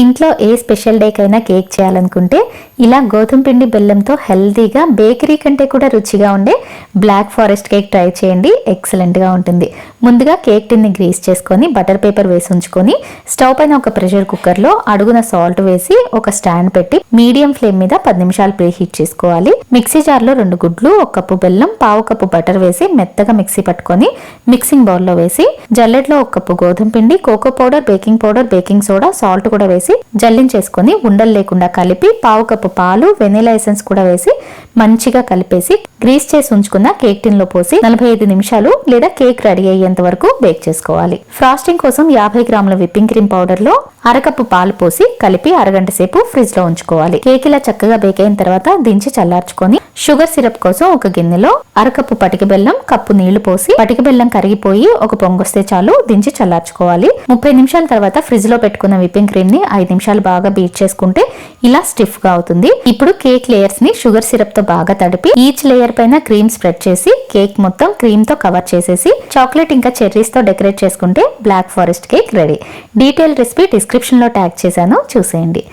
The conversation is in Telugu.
ఇంట్లో ఏ స్పెషల్ డేకైనా కేక్ చేయాలనుకుంటే ఇలా గోధుమ పిండి బెల్లంతో హెల్తీగా బేకరీ కంటే కూడా రుచిగా ఉండే బ్లాక్ ఫారెస్ట్ కేక్ ట్రై చేయండి. ఎక్సలెంట్గా ఉంటుంది. ముందుగా కేక్ టిన్ని గ్రీస్ చేసుకొని బటర్ పేపర్ వేసి ఉంచుకొని స్టవ్ పైన ఒక ప్రెషర్ కుక్కర్లో అడుగున సాల్ట్ వేసి ఒక స్టాండ్ పెట్టి మీడియం ఫ్లేమ్ మీద పది నిమిషాలు ప్రీ హీట్ చేసుకోవాలి. మిక్సీ జార్లో రెండు గుడ్లు ఒక కప్పు బెల్లం పావు కప్పు బటర్ వేసి మెత్తగా మిక్సీ పట్టుకొని మిక్సింగ్ బౌల్లో వేసి జల్లెట్లో ఒక కప్పు గోధుమ పిండి cocoa powder baking powder baking soda salt కూడా వేసి జల్లించేసుకొని ఉండలు లేకుండా కలిపి పావు కప్పు పాలు వెనిలా ఎసెన్స్ కూడా వేసి మంచిగా కలిపేసి గ్రీస్ చేసి ఉంచుకున్న కేక్ టిన్లో పోసి నలభై ఐదు నిమిషాలు లేదా కేక్ రెడీ అయ్యేంత వరకు బేక్ చేసుకోవాలి. ఫ్రాస్టింగ్ కోసం యాభై గ్రాముల విప్పింగ్ క్రీమ్ పౌడర్లో అరకప్పు పాలు పోసి కలిపి అరగంట సేపు ఫ్రిడ్జ్లో ఉంచుకోవాలి. కేక్ ఇలా చక్కగా బేక్ అయిన తర్వాత దించి చల్లార్చుకొని షుగర్ సిరప్ కోసం ఒక గిన్నెలో అరకప్పు పటిక బెల్లం కప్పు నీళ్ళు పోసి పటిక బెల్లం కరిగిపోయి ఒక పొంగొస్తే చాలు దించి చల్లార్చుకోవాలి. ముప్పై నిమిషాల తర్వాత ఫ్రిడ్జ్లో పెట్టుకున్న విప్పింగ్ క్రీమ్ని ఐదు నిమిషాలు బాగా బీట్ చేసుకుంటే ఇలా స్టిఫ్గా అవుతుంది. ఇప్పుడు కేక్ లేయర్స్ని షుగర్ సిరప్తో బాగా తడిపి ఈచ్ లేయర్ పైన క్రీమ్ స్ప్రెడ్ చేసి కేక్ మొత్తం క్రీమ్తో కవర్ చేసేసి చాక్లెట్ ఇంకా చెర్రీస్తో డెకరేట్ చేసుకుంటే black forest cake ready detail recipe డిస్క్రిప్షన్లో ట్యాగ్ చేశాను. చూసేయండి.